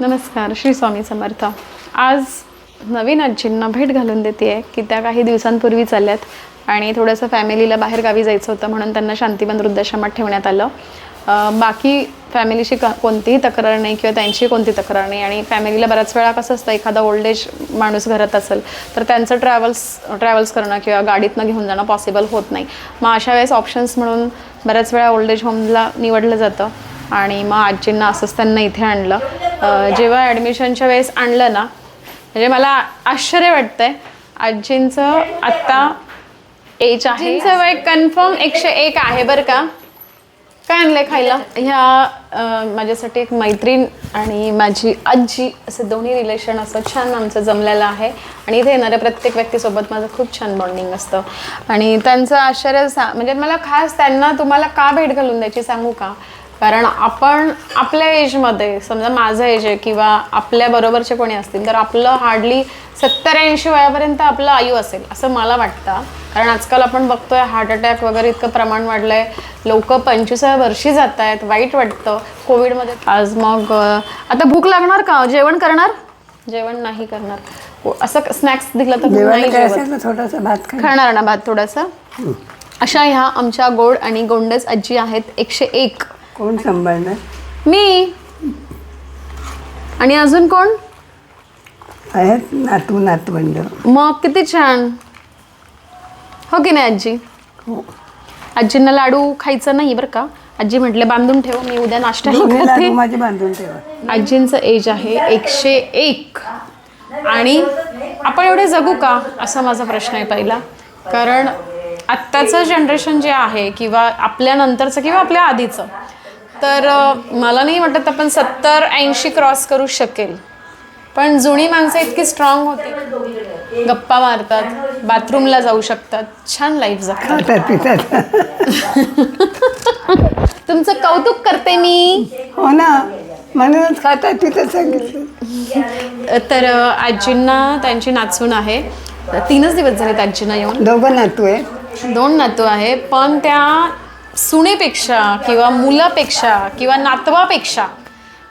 नमस्कार श्री स्वामी समर्थ. आज नवीन आजींना भेट घालून देते आहे की त्या काही दिवसांपूर्वी चालल्यात आणि थोडंसं फॅमिलीला बाहेर गावी जायचं होतं म्हणून त्यांना शांतीबन वृद्धाश्रमात ठेवण्यात आलं. बाकी फॅमिलीशी क कोणतीही तक्रार नाही किंवा त्यांची कोणती तक्रार नाही आणि फॅमिलीला बऱ्याच वेळा कसं असतं एखादा ओल्ड एज माणूस घरात असेल तर त्यांचं ट्रॅव्हल्स ट्रॅव्हल्स करणं किंवा गाडीतनं घेऊन जाणं पॉसिबल होत नाही. मग अशा वेळेस ऑप्शन्स म्हणून बऱ्याच वेळा ओल्ड एज होमला निवडलं जातं. आणि मग आजींना असंच त्यांना इथे आणलं. जेव्हा ॲडमिशनच्या वेळेस आणलं ना म्हणजे मला आश्चर्य वाटतंय. आजींचं आत्ता एज आहे. वय कन्फर्म एकशे एक आहे बरं का? काय आणलंय खायला? ह्या माझ्यासाठी एक मैत्रीण आणि माझी आजी असे दोन्ही रिलेशन असं छान आमचं जमलेलं आहे. आणि इथे येणाऱ्या प्रत्येक व्यक्तीसोबत माझं खूप छान बॉन्डिंग असतं. आणि त्यांचं आश्चर्य सा म्हणजे मला खास त्यांना तुम्हाला का भेट घालून द्यायची सांगू का? कारण आपण आपल्या एजमध्ये समजा माझं एज आहे किंवा आपल्या बरोबरचे कोणी असतील तर आपलं हार्डली सत्तर ऐंशी वयापर्यंत आपलं आयु असेल असं मला वाटतं. कारण आजकाल आपण बघतोय हार्ट अटॅक वगैरे इतकं प्रमाण वाढलं आहे लोक पंचवीसाव्या वर्षी जात आहेत वाईट वाटतं. कोविडमध्ये आज मग आता भूक लागणार का? जेवण करणार? जेवण नाही करणार. असं स्नॅक्स दिलं तर थोडासा भात खाणार ना भात थोडासा? अशा ह्या आमच्या गोड आणि गोंडस आजी आहेत एकशे एक. कोण सांभाळणार? मी. आणि अजून कोण? आहेत नातू नातवंड. मग किती छान. हो की नाही आजी? हो. आजींना लाडू खायचं नाही बरं का? आजी म्हटले बांधून ठेव मी उद्या नाश्ता दोन्ही लाडू करते. माझे बांधून ठेवा. आजींचं एज आहे एकशे एक. आणि आपण एवढे जगू का? असा माझा प्रश्न आहे पहिला. कारण आत्ताचं जनरेशन जे आहे किंवा आपल्या नंतरचं किंवा आपल्या आधीचं तर मला नाही वाटत आपण सत्तर ऐंशी क्रॉस करू शकेल. पण जुनी माणसं इतकी स्ट्रॉंग होती. गप्पा मारतात बाथरूमला जाऊ शकतात. छान लाईफ जगतात. तुमचं कौतुक करते मी. हो ना. म्हणूनच खातात पितात सांगितलं. तर आजींना त्यांची नाचून आहे. तीनच दिवस झालेत आजींना येऊन. दोघं नातू आहे दोन नातू आहे पण त्या सुनेपेक्षा किंवा मुलापेक्षा किंवा नातवापेक्षा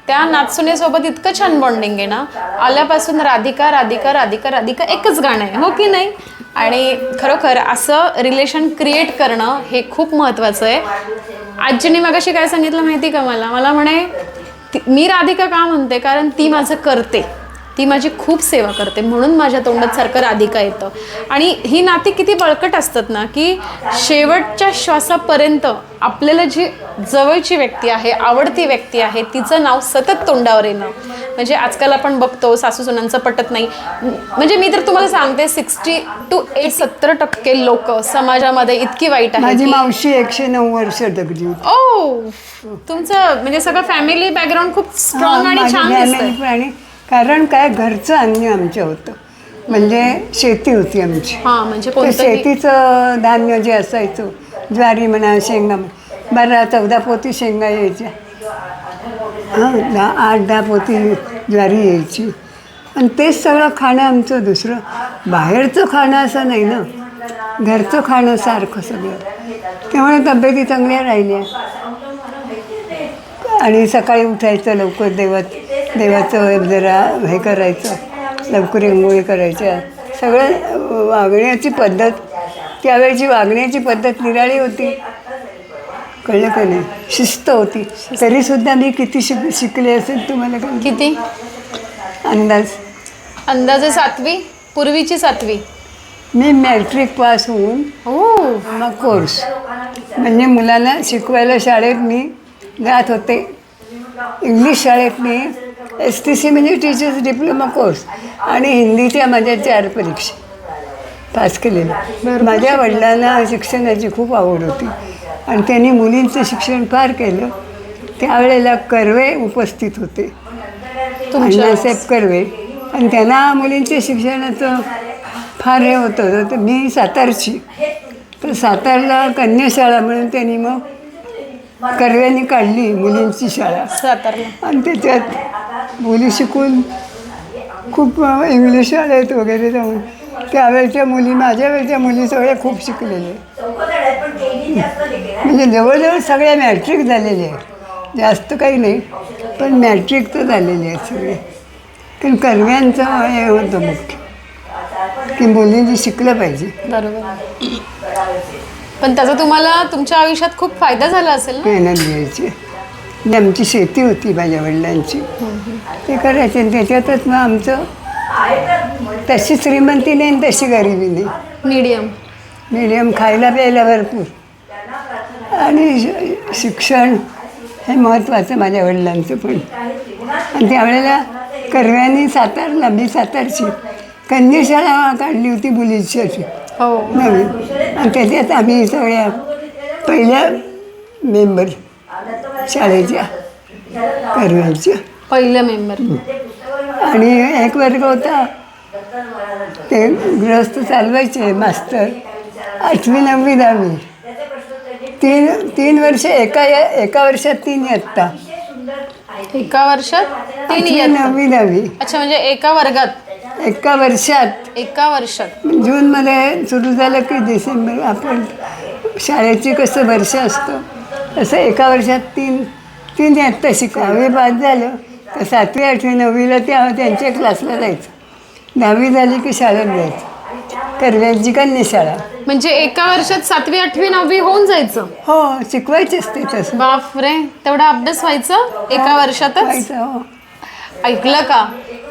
त्या नाचसुनेसोबत इतकं छान बॉन्डिंग आहे ना. आल्यापासून राधिका राधिका राधिका राधिका एकच गाणं आहे हो की नाही? आणि खरोखर असं रिलेशन क्रिएट करणं हे खूप महत्त्वाचं आहे. आजीने मगाशी काय सांगितलं माहिती का मला? मला म्हणे ती- मी राधिका का म्हणते? कारण ती माझं करते. ती माझी खूप सेवा करते म्हणून माझ्या तोंडात सारखं राधिका येतं. आणि ही नाती किती बळकट असतात ना की शेवटच्या श्वासापर्यंत आपल्याला जी जवळची व्यक्ती आहे आवडती व्यक्ती आहे तिचं नाव सतत तोंडावर येणं. म्हणजे आजकाल आपण बघतो सासू सुनांचं पटत नाही. म्हणजे मी तर तुम्हाला सांगते सिक्स्टी टू एट सत्तर टक्के लोक समाजामध्ये इतकी वाईट आहे माझी मावशी एकशे नऊ वर्ष जगली ओ तुमचं म्हणजे सगळं फॅमिली बॅकग्राऊंड खूप स्ट्रॉंग आणि छान आणि कारण काय घरचं अन्न आमचं होतं. म्हणजे शेती होती आमची. हा म्हणजे ते कोणतंही शेतीचं धान्य जे असायचं ज्वारी म्हणा शेंगा म्हणा बारा चौदा पोती शेंगा यायच्या. हां दहा आठ दहा पोती ज्वारी यायची. आणि तेच सगळं खाणं आमचं दुसरं. बाहेरचं खाणं असं नाही ना. घरचं खाणं सारखं सगळं. त्यामुळे तब्येती चांगल्या राहिल्या. आणि सकाळी उठायचं लवकर देवात देवाचं जरा हे करायचं लवकर अंघोळी करायच्या सगळं वागण्याची पद्धत त्यावेळची वागण्याची पद्धत निराळी होती. कळलं का नाही? शिस्त होती. तरीसुद्धा मी किती शिक शिकले असेल तुम्हाला काय किती? अंदाज? अंदाजे सातवी? पूर्वीची सातवी. मी मॅट्रिक पास होऊन हो. मग कोर्स. म्हणजे मुलांना शिकवायला शाळेत मी जात होते. इंग्लिश शाळेत मी एस टी सी म्हणजे टीचर्स डिप्लोमा कोर्स आणि हिंदीच्या माझ्या चार परीक्षा. पास केलेल्या. माझ्या वडिलांना शिक्षणाची खूप आवड होती. आणि त्यांनी मुलींचं शिक्षण फार केलं. त्यावेळेला कर्वे उपस्थित होते. अण्णासाहेब कर्वे. आणि त्यांना मुलींच्या शिक्षणाचं फार हे होतं. तर मी सातारची. तर सातारला कन्याशाळा म्हणून त्यांनी मग कर्व्यांनी काढली मुलींची शाळा. सातारला. आणि त्याच्यात मुली शिकून खूप इंग्लिश शाळेत वगैरे जाऊन त्यावेळच्या मुली माझ्या वेळच्या मुली सगळ्या खूप शिकलेल्या आहेत. म्हणजे जवळजवळ सगळ्या मॅट्रिक झालेल्या आहेत. जास्त काही नाही पण मॅट्रिक तर झालेले आहेत सगळे. कारण कर्व्यांचं हे होतं मुख्य की मुलींनी शिकलं पाहिजे. बरोबर. पण त्याचा तुम्हाला तुमच्या आयुष्यात खूप फायदा झाला असेल ना? मेहनत घ्यायची आणि आमची शेती होती माझ्या वडिलांची. ते करायचे आणि त्याच्यातच मग आमचं तशी श्रीमंती नाही आणि तशी गरिबी नाही. मीडियम. मिडियम खायला प्यायला भरपूर. आणि श- शिक्षण हे महत्त्वाचं माझ्या वडिलांचं पण. आणि त्यावेळेला कर्व्यांनी सातारला मी सातारची कन्याशाळा काढली होती अशी. हो. नवीन आणि त्याच्यात आम्ही सगळ्या पहिल्या मेंबर शाळेच्या कर्व्यांच्या पहिलं मेंबर. आणि एक वर्ग होता. ते गृहस्थ चालवायचे मास्तर. आठवी नववी दहावी. तीन तीन वर्ष एका एका वर्षात तीन इयत्ता. एका वर्षात तीन आठवी इयत्ता? नववी दहावी. अच्छा म्हणजे एका वर्गात? एका वर्षात. एका वर्षात. जूनमध्ये सुरू झालं की डिसेंबर आपण शाळेची कसं वर्ष असतं? तसं एका वर्षात तीन तीन इयत्ता शिका दहावी पास झालं तर सातवी आठवी नववीला त्या त्यांच्या क्लासला जायचं. दहावी झाली की शाळेत जायचं. कर्व्यांची कन्या शाळा म्हणजे एका वर्षात सातवी आठवी नववी होऊन जायचं? हो शिकवायचेच ते तसं. बापरे तेवढा अभ्यास व्हायचं एका वर्षातच? व्हायचं हो. ऐकलं का?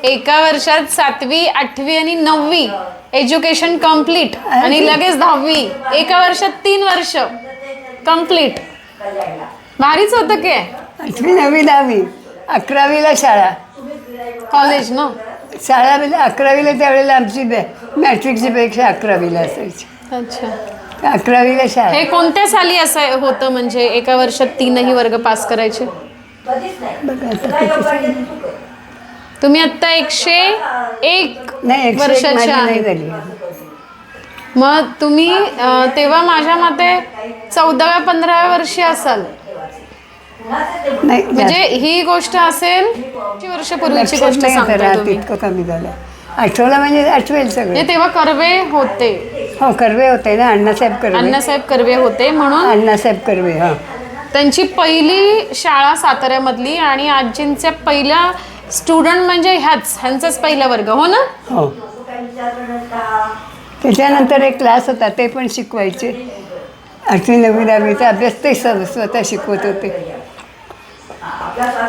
एका वर्षात सातवी आठवी आणि नववी एज्युकेशन कंप्लीट आणि लगेच दहावी. एका वर्षात तीन वर्ष कंप्लीट भारीच होतं की. आठवी नववी दहावी अकरावीला शाळा. कॉलेज ना? शाळा म्हणजे अकरावीला त्यावेळेला आमची बॅ मॅट्रिकची परीक्षा अकरावीला असायची. अच्छा. अकरावीला शाळा. हे कोणत्या साली असं होतं? म्हणजे एका वर्षात तीनही वर्ग पास करायचे? बघा आता किती. तुम्ही आता एकशे एक नाही एकशे एक माझी. नाही झाली. मग तुम्ही अं, तेव्हा माझ्या मते चौदाव्या पंधराव्या वर्षी असाल. नाही म्हणजे ही गोष्ट असेल किती वर्षापूर्वीची लक्षात गोष्ट नाही आता सांगताय राहत तुम्ही. इतकं कमी झालं. आठवलं म्हणजे आठवेल सगळे. म्हणजे तेव्हा कर्वे होते. हो कर्वे होते ना अण्णासाहेब कर्वे. अण्णासाहेब कर्वे होते म्हणून अण्णासाहेब कर्वे हा. त्यांची पहिली शाळा साताऱ्यामधली आणि आजींच्या पहिल्या स्टुडंट म्हणजे ह्याच ह्यांचाच पहिला वर्ग हो ना? हो. त्याच्यानंतर एक क्लास होता ते पण शिकवायचे. आठवी नववी दहावीचा अभ्यास ते स- स्वतः शिकवत होते.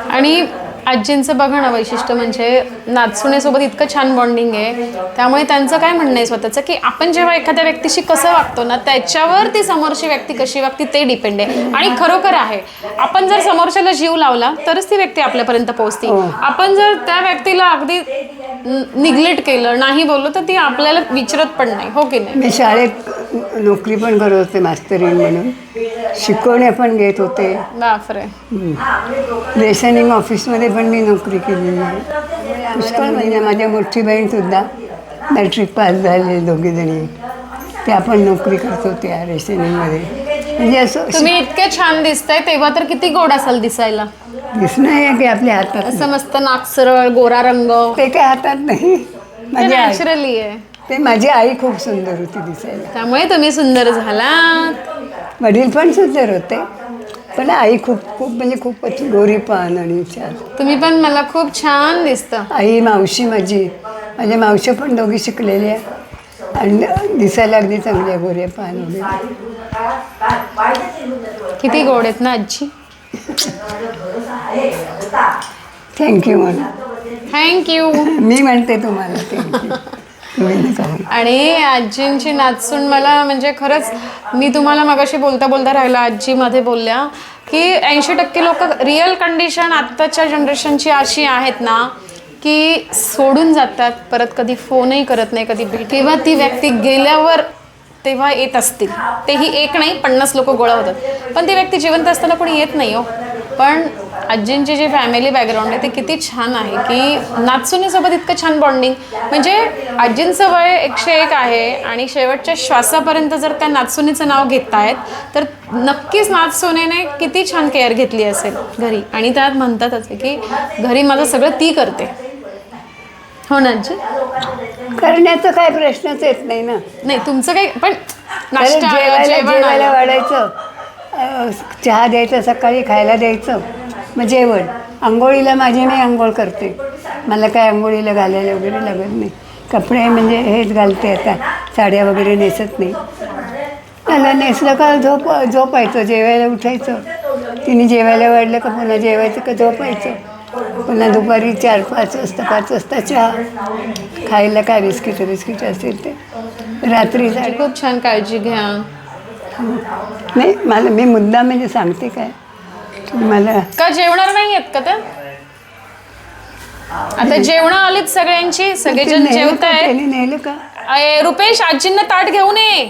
आणि आजींचं बघा ना वैशिष्ट्य म्हणजे नाचुणेसोबत इतकं छान बॉन्डिंग आहे. त्यामुळे त्यांचं काय म्हणणं आहे स्वतःचं? की आपण जेव्हा एखाद्या व्यक्तीशी कसं वागतो ना त्याच्यावर ती समोरची व्यक्ती कशी वागते ते डिपेंड आहे. आणि खरोखर आहे. आपण जर समोरच्याला जीव लावला तरच ती व्यक्ती आपल्यापर्यंत पोहोचते. हो. आपण जर त्या व्यक्तीला अगदी निग्लेक्ट केलं नाही बोललो तर ती आपल्याला विचारत पण नाही हो की नाही? मी शाळेत नोकरी पण करत होते मास्तरीण म्हणून. शिकवण्या पण घेत होते. बापरे. रेशनिंग ऑफिसमध्ये पण मी नोकरी केलेली आहे. पुष्कळ म्हणजे माझ्या मोठी बहीणसुद्धा मॅट्रिक पास झाले दोघीजणी त्या पण नोकरी करत होत्या रेशनिंगमध्ये. म्हणजे असं तुम्ही इतके छान दिसताय तेव्हा तर किती गोड असाल दिसायला. दिसणं आहे की आपल्या हातात असं मस्त नाक सरळ गोरा रंग. ते काय हातात नाही. माझी आई नॅचरली आहे. ते माझी आई खूप सुंदर होती दिसायला. त्यामुळे तुम्ही सुंदर झालात. वडील पण सुंदर होते. पण आई खूप खूप म्हणजे खूपच गोरीपान आणि छान. तुम्ही पण मला खूप छान दिसतं. आई मावशी माझी. माझ्या मावशी पण दोघी शिकलेल्या. आणि दिसायला अगदी चांगल्या गोऱ्या पान वगैरे. किती गोड आहेत ना आजी? थँक्यू म्हणून थँक्यू मी म्हणते तुम्हाला थँक्यू म्हणू. आणि आजींची नाचून मला म्हणजे खरंच मी तुम्हाला मगाशी बोलता बोलता राहिला आजीमध्ये बोलल्या की ऐंशी टक्के लोक रिअल कंडिशन आत्ताच्या जनरेशनची अशी आहेत ना की सोडून जातात परत कधी फोनही करत नाही कधी भेट किंवा ती व्यक्ती गेल्यावर तेव्हा येत असतील. तेही एक नाही पन्नास लोक गोळा होतात. पण ती व्यक्ती जिवंत असताना कोणी येत नाही हो. पण आजींची जी फॅमिली बॅकग्राऊंड आहे ते किती छान आहे की नाचुनीसोबत इतकं छान बॉन्डिंग म्हणजे आजींचं वय एकशे एक आहे आणि शेवटच्या श्वासापर्यंत जर त्या नाचुनीचं नाव घेत आहेत तर नक्कीच नाचसोनेने किती छान केअर घेतली असेल घरी. आणि त्यात म्हणतातच की घरी माझं सगळं ती करते. हो ना आजी करण्याचा काय प्रश्नच येत नाही ना. नाही तुमचं काही पण नाश्ता जेवायला जेवण जेवायला. वाढायचं. अं, चहा द्यायचं सकाळी खायला द्यायचं. मग जेवण. आंघोळीला माझी मी आंघोळ करते. मला काय आंघोळीला घालायला वगैरे लागत नाही. कपडे म्हणजे हेच घालते आता. साड्या वगैरे नेसत नाही. त्याला नेसलं का झोप झोपायचं. जेवायला उठायचं. तिने जेवायला वाढलं का पुन्हा जेवायचं का झोपायचं. पुन्हा दुपारी चार पाच वाजता पाच वाजता चहा. खायला काय बिस्किट बिस्किट असेल ते. रात्री साडे खूप छान काळजी घ्या. नाही मला मी मुद्दा म्हणजे सांगते काय. मला का जेवणार नाही आहेत का ते? आता जेवण आलीत सगळ्यांची सगळेजण जेवत का? आहेत त्यांनी नेलं का? रुपेश आजींना ताट घेऊन ये.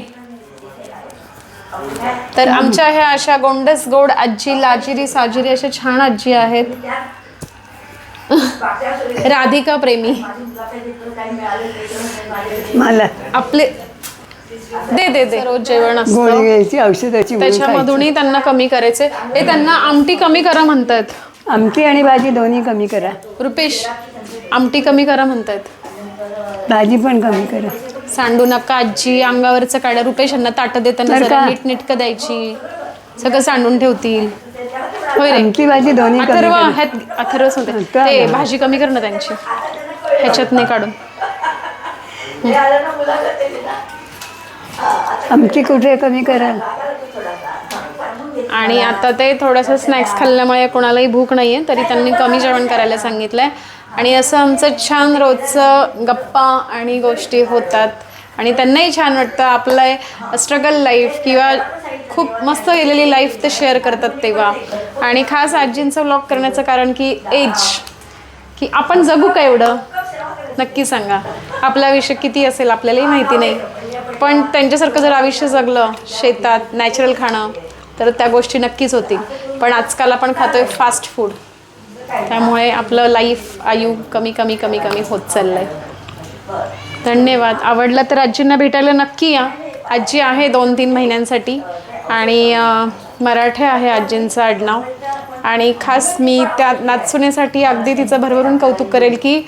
तर आमच्या ह्या अशा गोंडस गोड आजी लाजिरी साजिरी अशा छान आजी आहेत. राधिका प्रेमी. मला. आपले दे दे दे. रोज जेवण गोळी असतं घ्यायची औषधाची गोळी त्याच्यामधूनही त्यांना कमी करायचे. ते त्यांना आमटी कमी करा म्हणतायत. खायची. आमटी आणि भाजी दोन्ही कमी करा. रुपेश आमटी कमी करा म्हणतायत. भाजी पण कमी करा. सांडू नका आजी अंगावरचं काढा. रुपेश यांना ताटं देताना जरा का? नीट नीटकं द्यायची. सगळं सांडून ठेवतील. होय रे. आमटी भाजी दोन्ही कमी अथर्व ह्यात अथर्वच होते ते? भाजी कमी कर ना त्यांची. ह्याच्यात नाही काढून. आमटी कुठे कमी कराल? आणि आता ते थोडंसं स्नॅक्स खाल्ल्यामुळे कोणालाही भूक नाही आहे तरी त्यांनी कमी जेवण करायला सांगितलं आहे आणि असं आमचं छान रोजचं गप्पा आणि गोष्टी होतात. आणि त्यांनाही छान वाटतं. आपलं स्ट्रगल लाईफ किंवा खूप मस्त गेलेली लाईफ ते शेअर करतात तेव्हा. आणि खास आजींचं व्लॉग करण्याचं कारण की एज की आपण जगू का एवढं? नक्की सांगा. आपलं आयुष्य किती असेल आपल्यालाही माहिती नाही. पण त्यांच्यासारखं जर आयुष्य जगलं शेतात नॅचरल खाणं तर त्या गोष्टी नक्कीच होतील. पण आजकाल आपण खातोय फास्ट फूड त्यामुळे आपलं लाईफ आयु कमी कमी कमी कमी होत चाललं आहे धन्यवाद. आवडलं तर आजींना भेटायला नक्की या. आजी आहे दोन तीन महिन्यांसाठी आणि मराठे आहे आजींचं आडनाव. आणि खास मी त्या नाचसुनेसाठी अगदी तिचं भरभरून कौतुक करेल की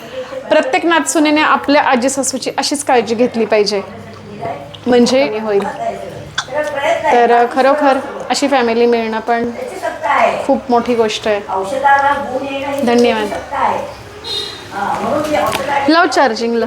प्रत्येक नाचसुनेने आपल्या आजी सासूची अशीच काळजी घेतली पाहिजे. म्हणजे होईल. तर खरोखर अशी फॅमिली मिळणं पण खूप मोठी गोष्ट आहे. धन्यवाद. लाव चार्जिंगला